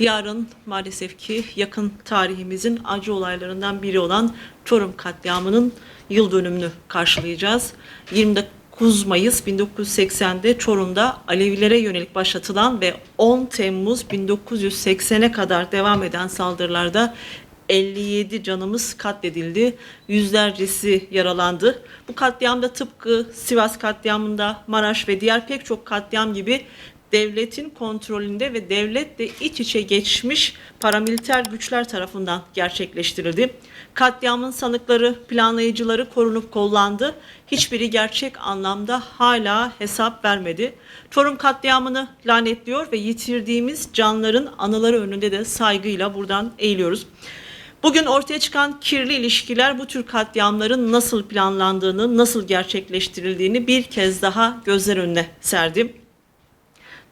Yarın maalesef ki yakın tarihimizin acı olaylarından biri olan Çorum katliamının yıl dönümünü karşılayacağız. 29 Mayıs 1980'de Çorum'da Alevilere yönelik başlatılan ve 10 Temmuz 1980'e kadar devam eden saldırılarda 57 canımız katledildi. Yüzlercesi yaralandı. Bu katliamda tıpkı Sivas katliamında Maraş ve diğer pek çok katliam gibi devletin kontrolünde ve devletle iç içe geçmiş paramiliter güçler tarafından gerçekleştirildi. Katliamın sanıkları, planlayıcıları korunup kollandı. Hiçbiri gerçek anlamda hala hesap vermedi. Çorum katliamını lanetliyor ve yitirdiğimiz canların anıları önünde de saygıyla buradan eğiliyoruz. Bugün ortaya çıkan kirli ilişkiler bu tür katliamların nasıl planlandığını, nasıl gerçekleştirildiğini bir kez daha gözler önüne serdi.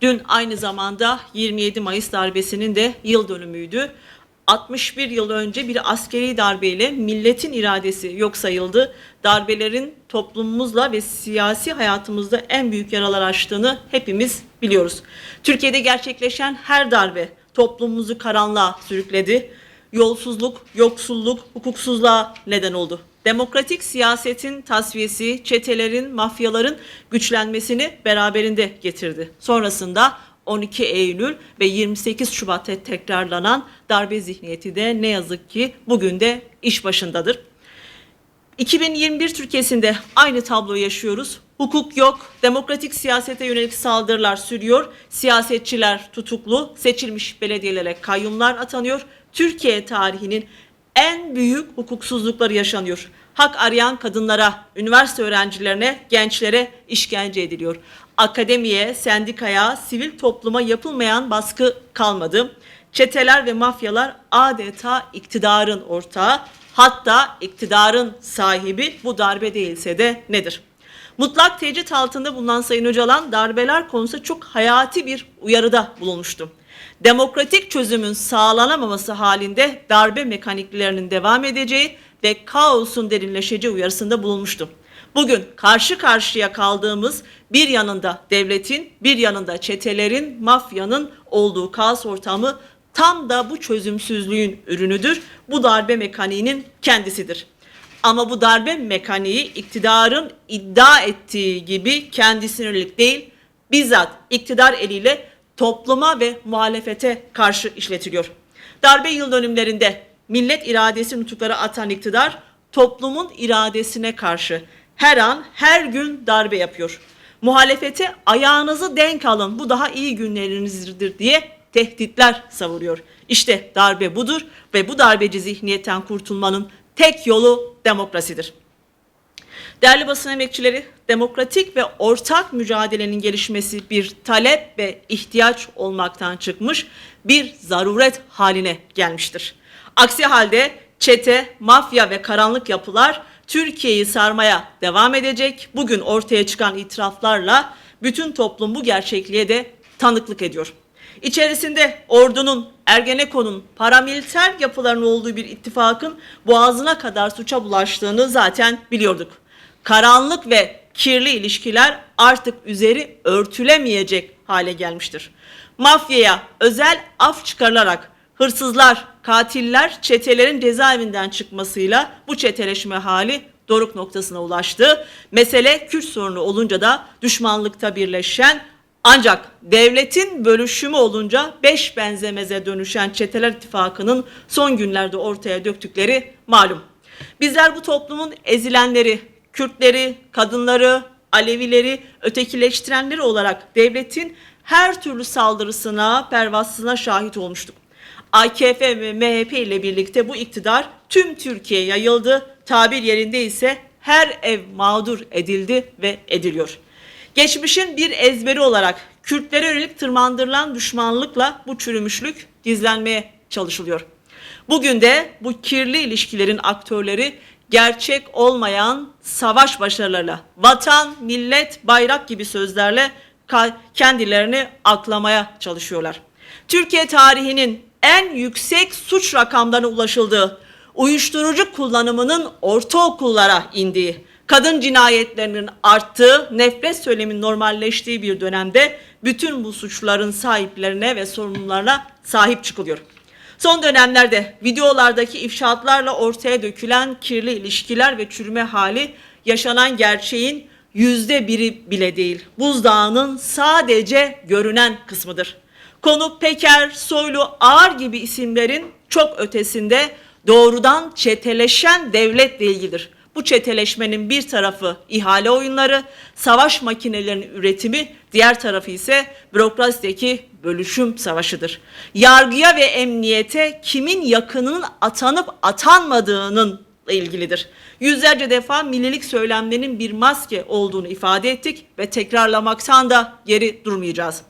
Dün aynı zamanda 27 Mayıs darbesinin de yıl dönümüydü. 61 yıl önce bir askeri darbeyle milletin iradesi yok sayıldı. Darbelerin toplumumuzla ve siyasi hayatımızda en büyük yaralar açtığını hepimiz biliyoruz. Türkiye'de gerçekleşen her darbe toplumumuzu karanlığa sürükledi. Yolsuzluk, yoksulluk, hukuksuzluğa neden oldu. Demokratik siyasetin tasfiyesi, çetelerin, mafyaların güçlenmesini beraberinde getirdi. Sonrasında 12 Eylül ve 28 Şubat'ta tekrarlanan darbe zihniyeti de ne yazık ki bugün de iş başındadır. 2021 Türkiye'sinde aynı tabloyu yaşıyoruz. Hukuk yok, demokratik siyasete yönelik saldırılar sürüyor, siyasetçiler tutuklu, seçilmiş belediyelere kayyumlar atanıyor. Türkiye tarihinin en büyük hukuksuzlukları yaşanıyor. Hak arayan kadınlara, üniversite öğrencilerine, gençlere işkence ediliyor. Akademiye, sendikaya, sivil topluma yapılmayan baskı kalmadı. Çeteler ve mafyalar adeta iktidarın ortağı, hatta iktidarın sahibi bu darbe değilse de nedir? Mutlak tecrit altında bulunan Sayın Öcalan darbeler konusunda çok hayati bir uyarıda bulunmuştu. Demokratik çözümün sağlanamaması halinde darbe mekaniklerinin devam edeceği ve kaosun derinleşeceği uyarısında bulunmuştu. Bugün karşı karşıya kaldığımız bir yanında devletin, bir yanında çetelerin, mafyanın olduğu kaos ortamı tam da bu çözümsüzlüğün ürünüdür. Bu darbe mekaniğinin kendisidir. Ama bu darbe mekaniği iktidarın iddia ettiği gibi kendisine yönelik değil, bizzat iktidar eliyle topluma ve muhalefete karşı işletiliyor. Darbe yıl dönümlerinde millet iradesi nutukları atan iktidar toplumun iradesine karşı her an her gün darbe yapıyor. Muhalefete ayağınızı denk alın bu daha iyi günlerinizdir diye tehditler savuruyor. İşte darbe budur ve bu darbeci zihniyetten kurtulmanın tek yolu demokrasidir. Değerli basın emekçileri, demokratik ve ortak mücadelenin gelişmesi bir talep ve ihtiyaç olmaktan çıkmış bir zaruret haline gelmiştir. Aksi halde çete, mafya ve karanlık yapılar Türkiye'yi sarmaya devam edecek. Bugün ortaya çıkan itiraflarla bütün toplum bu gerçekliğe de tanıklık ediyor. İçerisinde ordunun, Ergenekon'un, paramiliter yapıların olduğu bir ittifakın boğazına kadar suça bulaştığını zaten biliyorduk. Karanlık ve kirli ilişkiler artık üzeri örtülemeyecek hale gelmiştir. Mafyaya özel af çıkarılarak hırsızlar, katiller, çetelerin cezaevinden çıkmasıyla bu çeteleşme hali doruk noktasına ulaştı. Mesele Kürt sorunu olunca da düşmanlıkta birleşen ancak devletin bölüşümü olunca beş benzemeze dönüşen Çeteler İttifakı'nın son günlerde ortaya döktükleri malum. Bizler bu toplumun ezilenleri, Kürtleri, kadınları, Alevileri, ötekileştirenleri olarak devletin her türlü saldırısına, pervasına şahit olmuştuk. AKP ve MHP ile birlikte bu iktidar tüm Türkiye'ye yayıldı. Tabir yerinde ise her ev mağdur edildi ve ediliyor. Geçmişin bir ezberi olarak Kürtlere yönelik tırmandırılan düşmanlıkla bu çürümüşlük gizlenmeye çalışılıyor. Bugün de bu kirli ilişkilerin aktörleri gerçek olmayan savaş başarılarıyla, vatan, millet, bayrak gibi sözlerle kendilerini aklamaya çalışıyorlar. Türkiye tarihinin en yüksek suç rakamlarına ulaşıldığı, uyuşturucu kullanımının ortaokullara indiği, Kadın cinayetlerinin arttığı, nefret söyleminin normalleştiği bir dönemde bütün bu suçların sahiplerine ve sorumlularına sahip çıkılıyor. Son dönemlerde videolardaki ifşaatlarla ortaya dökülen kirli ilişkiler ve çürüme hali yaşanan gerçeğin yüzde biri bile değil. Buzdağının sadece görünen kısmıdır. Konu Peker, Soylu, Ağar gibi isimlerin çok ötesinde doğrudan çeteleşen devletle ilgilidir. Bu çeteleşmenin bir tarafı ihale oyunları, savaş makinelerinin üretimi, diğer tarafı ise bürokrasideki bölüşüm savaşıdır. Yargıya ve emniyete kimin yakınının atanıp atanmadığının ilgilidir. Yüzlerce defa millilik söylemlerinin bir maske olduğunu ifade ettik ve tekrarlamaktan da geri durmayacağız.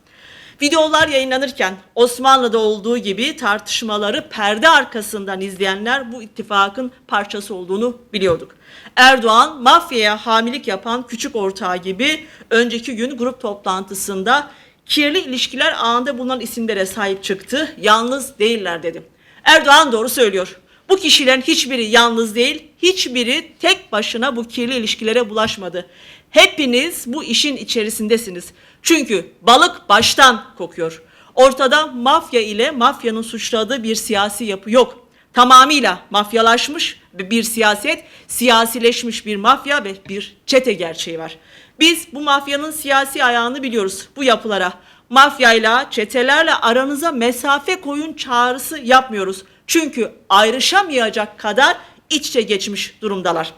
Videolar yayınlanırken Osmanlı'da olduğu gibi tartışmaları perde arkasından izleyenler bu ittifakın parçası olduğunu biliyorduk. Erdoğan mafyaya hamilik yapan küçük ortağı gibi önceki gün grup toplantısında kirli ilişkiler ağında bulunan isimlere sahip çıktı. Yalnız değiller dedim. Erdoğan doğru söylüyor. Bu kişilerin hiçbiri yalnız değil, hiçbiri tek başına bu kirli ilişkilere bulaşmadı. Hepiniz bu işin içerisindesiniz. Çünkü balık baştan kokuyor. Ortada mafya ile mafyanın suçladığı bir siyasi yapı yok. Tamamıyla mafyalaşmış bir siyaset, siyasileşmiş bir mafya ve bir çete gerçeği var. Biz bu mafyanın siyasi ayağını biliyoruz bu yapılara. Mafyayla, çetelerle aranıza mesafe koyun çağrısı yapmıyoruz. Çünkü ayrışamayacak kadar iç içe geçmiş durumdalar.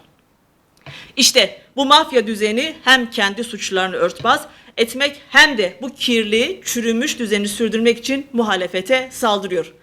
İşte bu mafya düzeni hem kendi suçlarını örtbas etmek hem de bu kirli, çürümüş düzeni sürdürmek için muhalefete saldırıyor.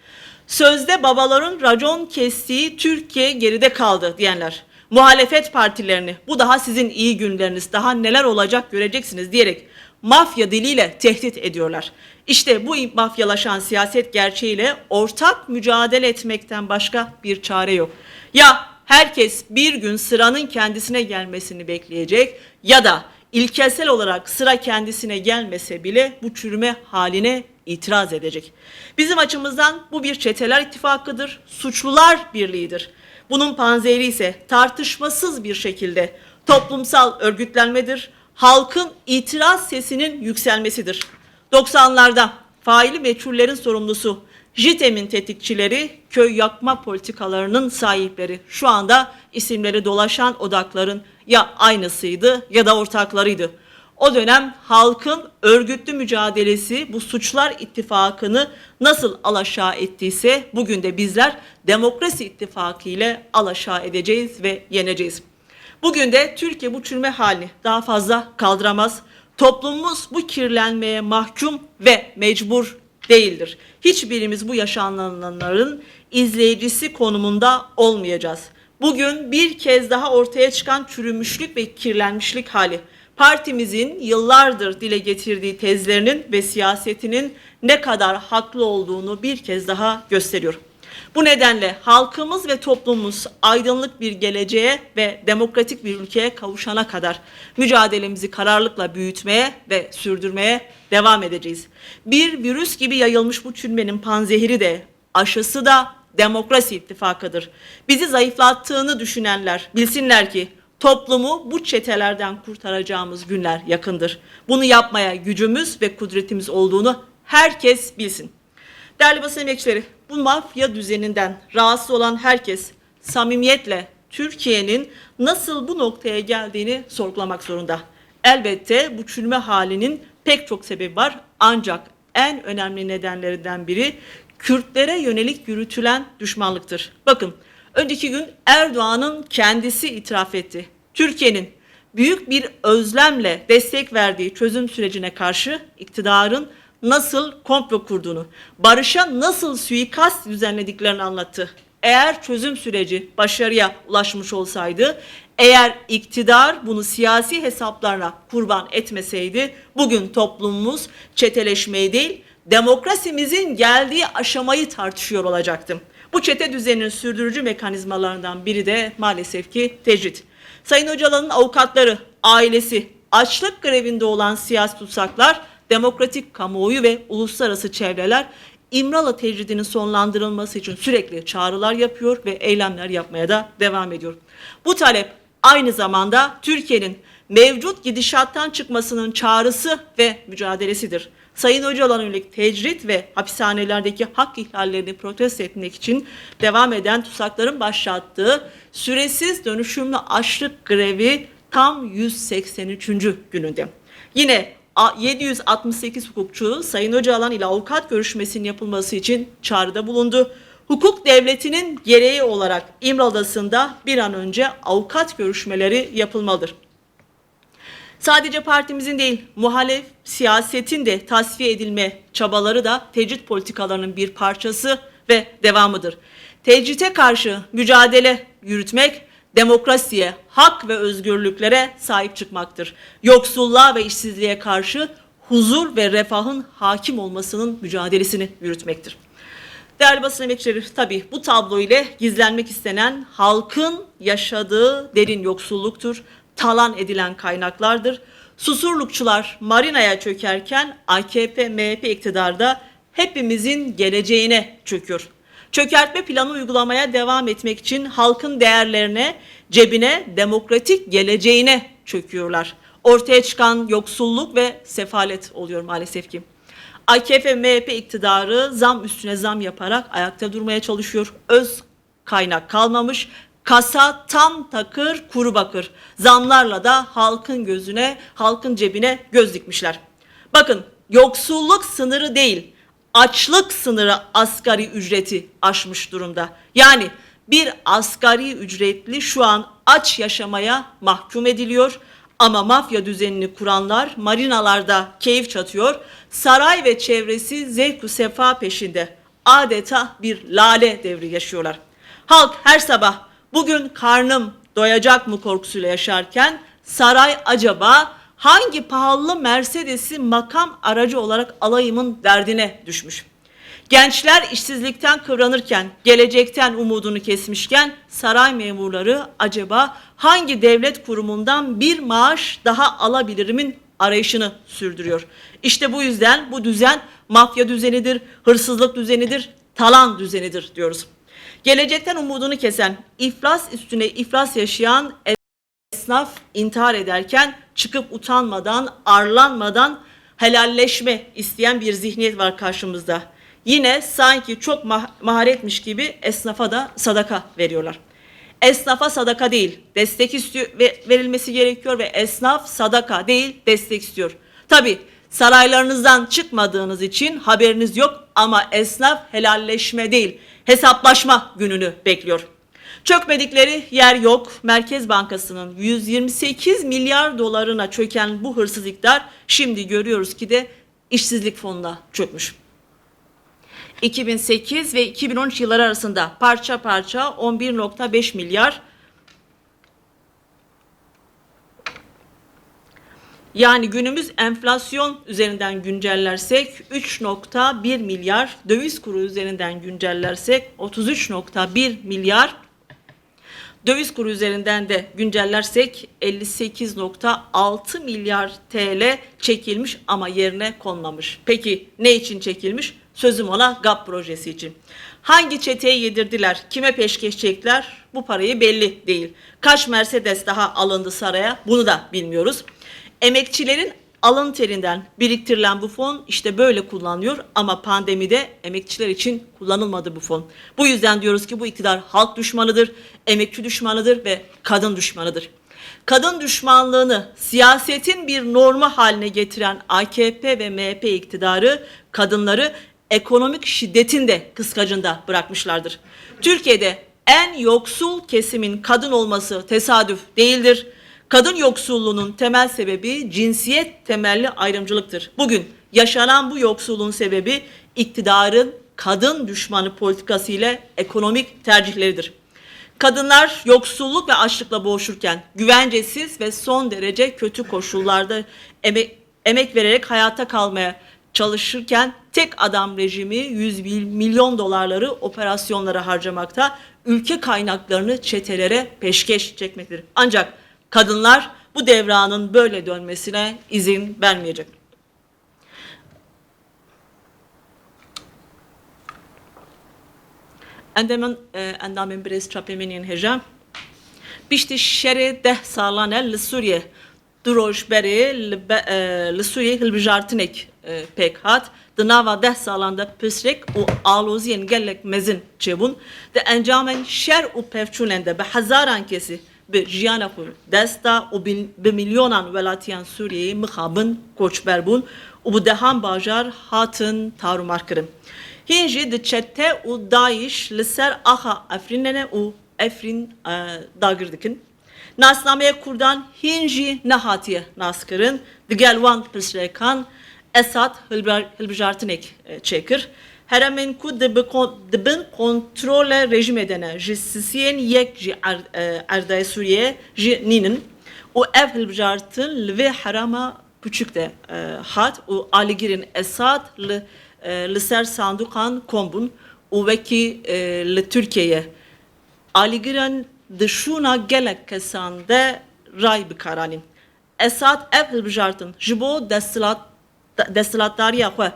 Sözde babaların racon kestiği Türkiye geride kaldı diyenler. Muhalefet partilerini bu daha sizin iyi günleriniz daha neler olacak göreceksiniz diyerek mafya diliyle tehdit ediyorlar. İşte bu mafyalaşan siyaset gerçeğiyle ortak mücadele etmekten başka bir çare yok. Ya herkes bir gün sıranın kendisine gelmesini bekleyecek ya da ilkesel olarak sıra kendisine gelmese bile bu çürüme haline itiraz edecek. Bizim açımızdan bu bir çeteler ittifakıdır, suçlular birliğidir. Bunun panzehri ise tartışmasız bir şekilde toplumsal örgütlenmedir, halkın itiraz sesinin yükselmesidir. 90'larda faili meçhullerin sorumlusu JITEM'in tetikçileri, köy yakma politikalarının sahipleri. Şu anda isimleri dolaşan odakların ya aynısıydı ya da ortaklarıydı. O dönem halkın örgütlü mücadelesi bu suçlar ittifakını nasıl alaşağı ettiyse bugün de bizler demokrasi ittifakı ile alaşağı edeceğiz ve yeneceğiz. Bugün de Türkiye bu çürüme halini daha fazla kaldıramaz. Toplumumuz bu kirlenmeye mahkum ve mecbur değildir. Hiçbirimiz bu yaşananların izleyicisi konumunda olmayacağız. Bugün bir kez daha ortaya çıkan çürümüşlük ve kirlenmişlik hali partimizin yıllardır dile getirdiği tezlerinin ve siyasetinin ne kadar haklı olduğunu bir kez daha gösteriyor. Bu nedenle halkımız ve toplumumuz aydınlık bir geleceğe ve demokratik bir ülkeye kavuşana kadar mücadelemizi kararlılıkla büyütmeye ve sürdürmeye devam edeceğiz. Bir virüs gibi yayılmış bu çürümenin panzehiri de aşısı da demokrasi ittifakıdır. Bizi zayıflattığını düşünenler bilsinler ki toplumu bu çetelerden kurtaracağımız günler yakındır. Bunu yapmaya gücümüz ve kudretimiz olduğunu herkes bilsin. Değerli basın emekçileri, bu mafya düzeninden rahatsız olan herkes samimiyetle Türkiye'nin nasıl bu noktaya geldiğini sorgulamak zorunda. Elbette bu çürüme halinin pek çok sebebi var ancak en önemli nedenlerinden biri Kürtlere yönelik yürütülen düşmanlıktır. Bakın önceki gün Erdoğan'ın kendisi itiraf etti. Türkiye'nin büyük bir özlemle destek verdiği çözüm sürecine karşı iktidarın nasıl komplo kurduğunu, barışa nasıl suikast düzenlediklerini anlattı. Eğer çözüm süreci başarıya ulaşmış olsaydı, eğer iktidar bunu siyasi hesaplarına kurban etmeseydi, bugün toplumumuz çeteleşmeyi değil, demokrasimizin geldiği aşamayı tartışıyor olacaktım. Bu çete düzeninin sürdürücü mekanizmalarından biri de maalesef ki tecrit. Sayın Öcalan'ın avukatları, ailesi, açlık grevinde olan siyasi tutsaklar, demokratik kamuoyu ve uluslararası çevreler İmralı tecridinin sonlandırılması için sürekli çağrılar yapıyor ve eylemler yapmaya da devam ediyor. Bu talep aynı zamanda Türkiye'nin mevcut gidişattan çıkmasının çağrısı ve mücadelesidir. Sayın Öcalan'a yönelik tecrit ve hapishanelerdeki hak ihlallerini protesto etmek için devam eden TUSAK'ların başlattığı süresiz dönüşümlü açlık grevi tam 183. gününde. Yine a- 768 hukukçu Sayın Öcalan ile avukat görüşmesinin yapılması için çağrıda bulundu. Hukuk devletinin gereği olarak İmralı'dasında bir an önce avukat görüşmeleri yapılmalıdır. Sadece partimizin değil, muhalef siyasetin de tasfiye edilme çabaları da tecrit politikalarının bir parçası ve devamıdır. Tecrite karşı mücadele yürütmek, demokrasiye, hak ve özgürlüklere sahip çıkmaktır. Yoksulluğa ve işsizliğe karşı huzur ve refahın hakim olmasının mücadelesini yürütmektir. Değerli basın emekçileri tabii bu tablo ile gizlenmek istenen halkın yaşadığı derin yoksulluktur, talan edilen kaynaklardır. Susurlukçular marinaya çökerken AKP MHP iktidarda hepimizin geleceğine çöküyor. Çökertme planı uygulamaya devam etmek için halkın değerlerine, cebine, demokratik geleceğine çöküyorlar. Ortaya çıkan yoksulluk ve sefalet oluyor maalesef ki. AKP MHP iktidarı zam üstüne zam yaparak ayakta durmaya çalışıyor. Öz kaynak kalmamış. Kasa tam takır kuru bakır. Zamlarla da halkın gözüne, halkın cebine göz dikmişler. Bakın yoksulluk sınırı değil, açlık sınırı asgari ücreti aşmış durumda. Yani bir asgari ücretli şu an aç yaşamaya mahkum ediliyor. Ama mafya düzenini kuranlar marinalarda keyif çatıyor. Saray ve çevresi zevk sefa peşinde. Adeta bir lale devri yaşıyorlar. Halk her sabah bugün karnım doyacak mı korkusuyla yaşarken saray acaba hangi pahalı Mercedes'i makam aracı olarak alayımın derdine düşmüş. Gençler işsizlikten kıvranırken, gelecekten umudunu kesmişken saray memurları acaba hangi devlet kurumundan bir maaş daha alabilirimin arayışını sürdürüyor. İşte bu yüzden bu düzen mafya düzenidir, hırsızlık düzenidir, talan düzenidir diyoruz. Gelecekten umudunu kesen, iflas üstüne iflas yaşayan esnaf intihar ederken çıkıp utanmadan, arlanmadan helalleşme isteyen bir zihniyet var karşımızda. Yine sanki çok mah- maharetmiş gibi esnafa da sadaka veriyorlar. Esnafa sadaka değil, destek istiyor ve verilmesi gerekiyor ve esnaf sadaka değil, destek istiyor. Tabi saraylarınızdan çıkmadığınız için haberiniz yok ama esnaf helalleşme değil, hesaplaşma gününü bekliyor. Çökmedikleri yer yok. Merkez Bankası'nın 128 milyar dolarına çöken bu hırsız iktidar şimdi görüyoruz ki de işsizlik fonuna çökmüş. 2008 ve 2013 yılları arasında parça parça 11.5 milyar. Yani günümüz enflasyon üzerinden güncellersek 3.1 milyar, döviz kuru üzerinden güncellersek 33.1 milyar, döviz kuru üzerinden de güncellersek 58.6 milyar TL çekilmiş ama yerine konmamış. Peki ne için çekilmiş? Sözüm ona GAP projesi için. Hangi çeteye yedirdiler, kime peşkeş çektiler bu parayı belli değil. Kaç Mercedes daha alındı saraya bunu da bilmiyoruz. Emekçilerin alın terinden biriktirilen bu fon işte böyle kullanılıyor ama pandemide emekçiler için kullanılmadı bu fon. Bu yüzden diyoruz ki bu iktidar halk düşmanıdır, emekçi düşmanıdır ve kadın düşmanıdır. Kadın düşmanlığını siyasetin bir normu haline getiren AKP ve MHP iktidarı kadınları ekonomik şiddetin de kıskacında bırakmışlardır. Türkiye'de en yoksul kesimin kadın olması tesadüf değildir. Kadın yoksulluğunun temel sebebi cinsiyet temelli ayrımcılıktır. Bugün yaşanan bu yoksulluğun sebebi iktidarın kadın düşmanı politikası ile ekonomik tercihleridir. Kadınlar yoksulluk ve açlıkla boğuşurken güvencesiz ve son derece kötü koşullarda emek, emek vererek hayata kalmaya çalışırken tek adam rejimi 100 milyon dolarları operasyonlara harcamakta, ülke kaynaklarını çetelere peşkeş çekmektedir. Ancak kadınlar bu devranın böyle dönmesine izin vermeyecek. Andaman, eh, andamin bres trapemenin heja. piştî şerê deh salan e li Sûriye du roj berê li be- e, li Sûriyê hilbijartinek e, pêk hat di nava deh salan de pisrek û aloziyên gelek mezin çêbûn di encamên şer û pevçûnên de bi hezaran kesî bi jiyana xwe dest da û bi- bi milyonan welatiyan Sûriyeyê mixabin koçber bûn û bi dehan bajar hatin tarûmar kirin. Hên jî di çete û Daesh li ser axa Efrînê û Efrîn e, dagir dikin. Nasnameya Kurdan hin jî nehatiye naskirin digel wan pirsrekan Esad hilbijartinek çekir. Kon- dibin kontrole rejim edene. Ji sisiyên yek jî e, erdaya Suriye jî nînin û ev hilbijartin li vê herama küçük de e, hat. Û aligirên Esad li, e, ser sandukan kombun û wekî li Türkiye'ye. Aligiran dişuna gelek kesan de ray bikaranîn. Esad ev hilbijartin. Ji bo destilat destilatdariya xwe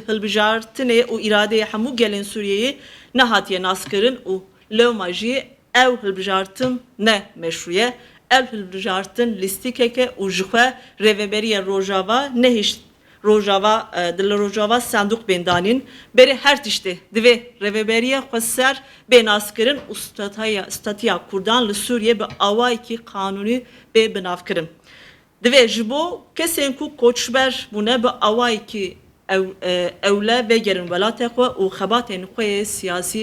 hilbijartinê û iradeyê hemû gelên Sûriyeyê nehatiye naskirin û lewma jî ew hilbijartin ne? Meşruye ev hilbijartin lîstikeke û ji xwe rêveberiya Rojava nehîşt Rojava e, di li Rojava senduk bendanîn berê her tiştê divê rêveberiya xwe ser bê naskirin û stataya statiya Kurdan li Sûriye bi awayekî qanûnî bê binavkirin. Divê ji bo kesên ku koçber bûne bi awayekî ew, e, ewle vegerin welatê xwe û xebatên xwe yê siyasî.